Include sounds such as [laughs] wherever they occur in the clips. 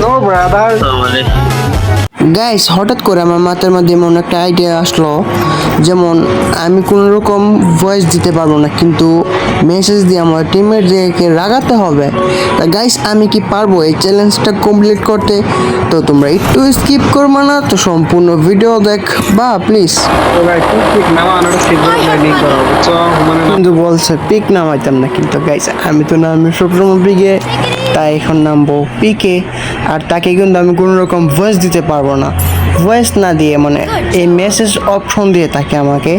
No, brother. Guys হঠাৎ করে আমার মাথার মধ্যে এমন একটা আইডিয়া আসলো যেমন আমি কোনো রকম ভয়েস দিতে পারব না কিন্তু মেসেজ দিয়ে আমার টিমমেটদেরকে রাগাতে হবে। তা গাইস আমি কি পারব এই চ্যালেঞ্জটা কমপ্লিট করতে? তো তোমরা একটু স্কিপ করবে না তো সম্পূর্ণ ভিডিও দেখ বা প্লিজ তো ভাই ঠিক ঠিক নামা আনার ঠিক ব্যান্ডিং করা বুঝছ? মানে কিন্তু বলছে পিক নামাইতাম না কিন্তু গাইস আমি তো নামি সবসময় পিকে তাই এখন নামবো পিকে আর তাকে কিন্তু আমি কোনো রকম ভয়েস দিতে পারব না। ভয়েস না দিয়ে মানে এই মেসেজ অপশন দিয়ে তাকে আমাকে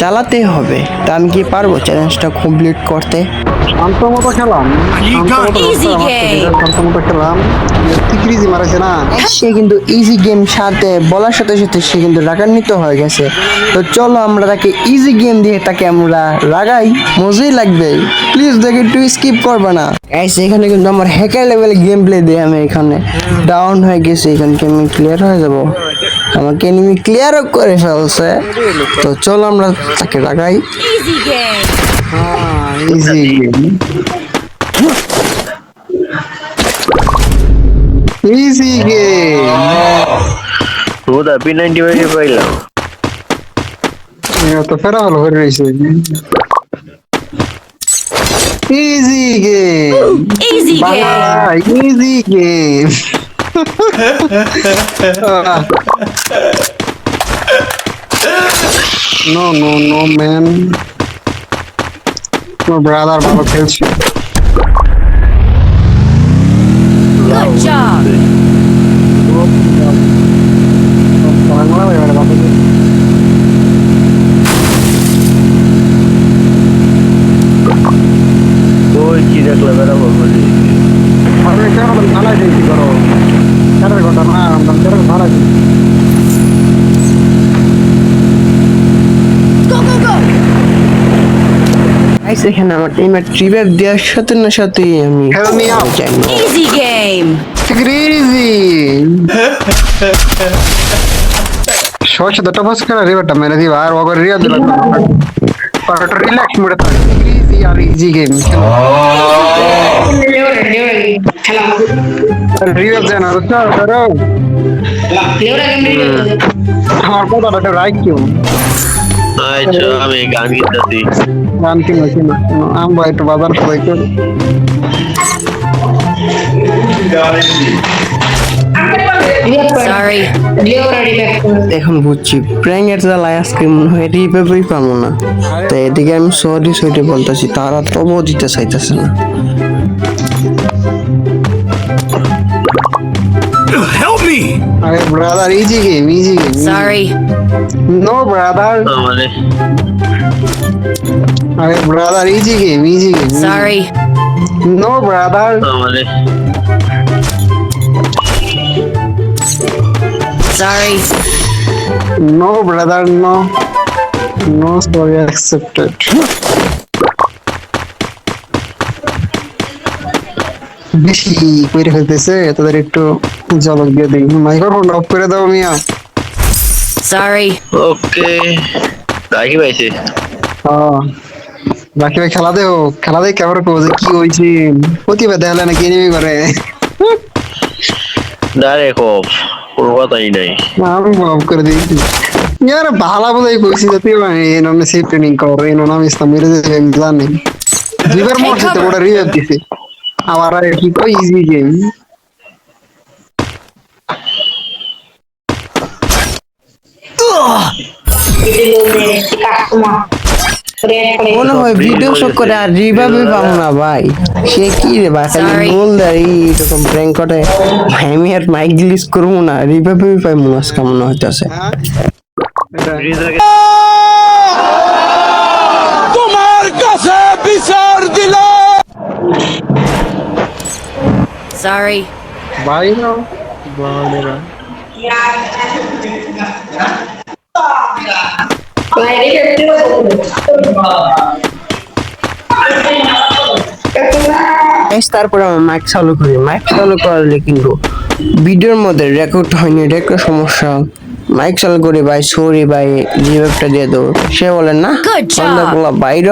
চালাতে হবে। তা আমি কি পারব? চ্যালেঞ্জটা কমপ্লিট করতে। শান্ত মতো খেলাম শান্ত মতো খেলাম। তিকরিজি মারাছে না। সে কিন্তু ইজি গেম সাথে বলার সাথে সাথে সে কিন্তু রাগান্বিত হয়ে গেছে। তো চলো আমরা তাকে ইজি গেম দিয়ে তাকে আমরা রাগাই। মজাই লাগবে। প্লিজ দেখে একটু স্কিপ করবে না। গাইস এখানে কিন্তু আমার হ্যাকার লেভেল গেম প্লে দিয়ে আমি এখানে ডাউন হয়ে গেছি। এখানকে আমি ক্লিয়ার হয়ে যাব। আমাকে এনিমি ক্লিয়ারও করে ফেলছে। তো চলো আমরা তাকে রাগাই। Easy game. Easy game easy game Puta, P90 বাইরে পাইলাম তো ফেরা হলো হয়ে রয়েছে easy game Easy game. Easy game no no no man তোর ব্রাদার ভালো খেলছে। Good job. ওই কি দেখলে বেড়া বলি আমি কেন ভালো দিয়েছি করো? চারের ঘণ্টা না আমরা চারের ভালো দিয়েছি Go, go, go. গাইস এখানে আমার টিমের ট্রিবের দেওয়ার সাথে না সাথেই আমি Help me out. যাই। না। Easy game. ক্রেজি শোষ দুটো বস করে রিভারটা মেরে দিবা। আর ওগর রিয়া দিলা আর একটা রিল্যাক্স মোডে থাকে। ক্রেজি আর ইজি গেম রিভার দেন আর তো ধরো। আমার কথাটা রাইট কিউ। আচ্ছা আমি গান গীতাছি গান কিনো কিনো আমরা একটু বাজার করে করি এখন বুঝছি প্র্যাঙ্কের জ্বালায় আজকে মনে হয় রিভাবেই পাবো না। তো এদিকে আমি সরি সরি বলতেছি তারা তবুও দিতে চাইতেছে না। আরে brother easy game easy game Sorry. No brother মানে আরে brother easy game easy game Sorry. No brother মানে Sorry. No, brother, no. No [laughs] sorry accepted. বেশি করে ফেলতেছে তাদের একটু জলক দিয়ে দিই। মাইক্রোফোন অফ করে দাও মিয়া। Sorry. ওকে রাখি পাইছে। হ্যাঁ বাকি ভাই খেলা দেও খেলা দেয় কেমন করব যে কি হয়েছে প্রতিভা দেখালে নাকি এনিমি করে ডাইরেক্ট অফ কোনো কথাই নাই। আমি অফ করে দিয়েছি ইয়ার ভালো বলেই কইছি যে তুই এই নামে সেফ ট্রেনিং কর এই নাম ইসলাম মেরে দেবে আমি জানি। দুইবার মরছে তো ওটা রিভাইভ দিছে। আবার আর কি কই ইজি গেম মনে হয় ভিডিও শো করে আর রিভাবে পাবো না ভাই। সে কি রে ভাই খালি দাঁড়ি এরকম প্র্যাঙ্ক করে। ভাই আমি আর মাইক ডিলিট করব না রিভাবে পাইবো না আজকে মনে হইতেছে। Sorry. বাইরে বালেরা Guys, তারপরে আমার মাইক চালু করি। মাইক চালু করলে কিন্তু ভিডিওর মধ্যে রেকর্ড হয়নি এটা একটা সমস্যা। মাইক চালু করি ভাই সরি ভাই রিভাইভটা দিয়ে দেবো সে বলে না Good job. বাইর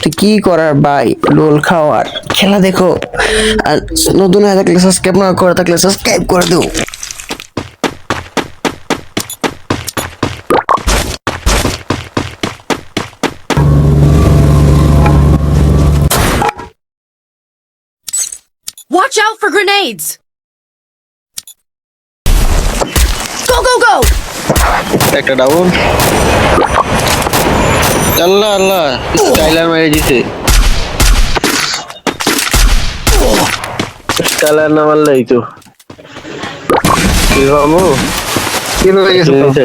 তুই কি করার ভাই লোল খাওয়ার? খেলা দেখো আর নতুন হয়ে থাকলে সাবস্ক্রাইব না করে থাকলে সাবস্ক্রাইব করে দিও Watch out for grenades! Go, go, go! একটা ডাউন আল্লাহ আল্লাহ স্কাইলার মেরে দিছে স্কাইলার না মারলেই তো। কি বাবু? কি হয়ে গেছে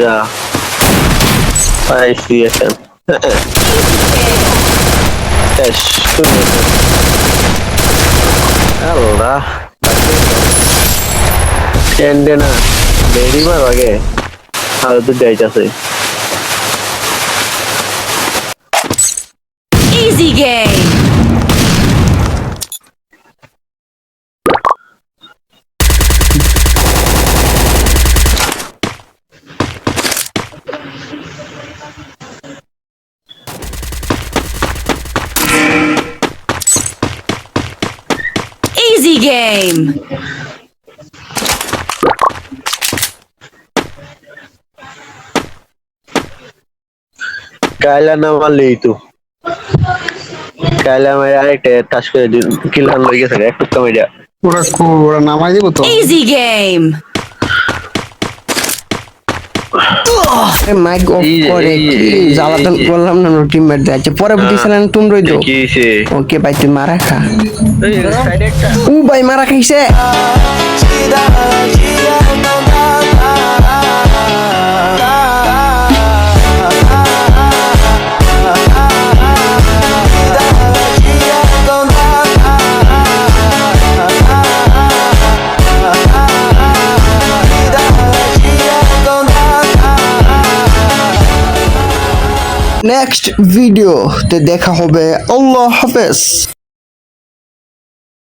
পাইছি এখন আল্লাহ। না। দেরি মার আগে। আর তো যাইতাছে Easy game! Easy কাইলা না মারলেই তো কাইলা মেরে আরেকটা টাচ করে দিন কিলান লই গেছে একটু কমে ওরা কো- ওরা নামাই দিব তো Easy game! মাইক অফ করে কি? জ্বালাতন করলাম না টিমমেট আছে। পরবর্তী চ্যানেল তোমরাই তো। ওকে ভাই তুই মারা খা। ও ভাই মারা খাইছে। নেক্সট ভিডিওতে দেখা হবে। আল্লাহ হাফেজ।